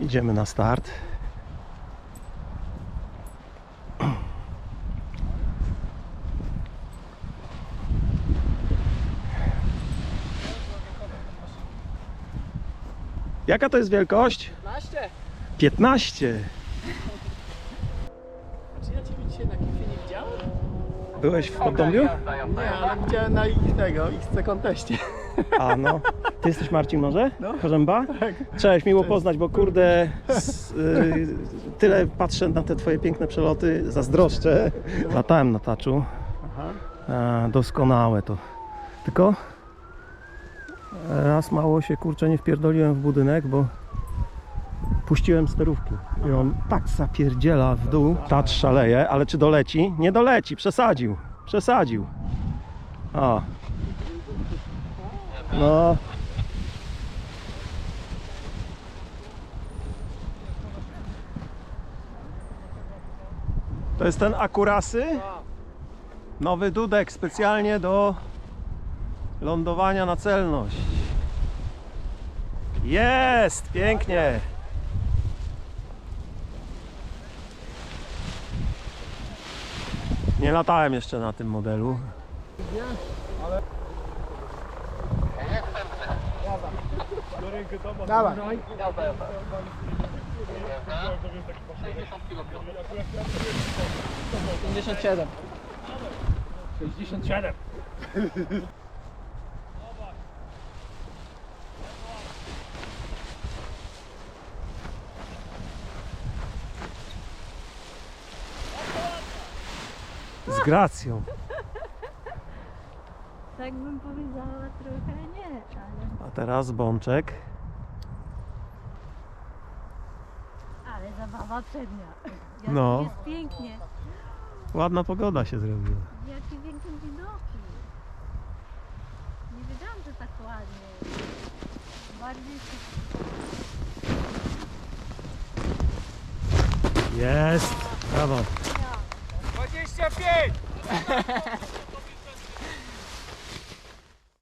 Idziemy na start. Jaka to jest wielkość? 15? 15. Czy ja Ciebie dzisiaj na kifie nie widziałem? Byłeś w Podomiu? Nie, ale widziałem na ich tego, XC konteście. A no. Ty jesteś Marcin może? No. Korzęba? Cześć, miło poznać, bo kurde, s, y, tyle patrzę na te twoje piękne przeloty, zazdroszczę. Latałem na taczu, Aha. e, doskonałe to. Tylko raz mało się kurczę nie wpierdoliłem w budynek, bo puściłem sterówki i on tak zapierdziela w dół. Tacz szaleje, ale czy doleci? Nie doleci, przesadził, przesadził. A. No. To jest ten akurasy? Nowy dudek specjalnie do lądowania na celność. Jest! Pięknie! Nie latałem jeszcze na tym modelu. Dawaj. 57. 67. Z gracją. Tak bym powiedziała trochę nie, ale, A teraz bączek. ale zabawa przednia. Jak No. Jest pięknie. Ładna pogoda się zrobiła. Jakie piękne widoki. Nie wiedziałam, że tak ładnie. Bardziej się... Jest! Brawo. 25!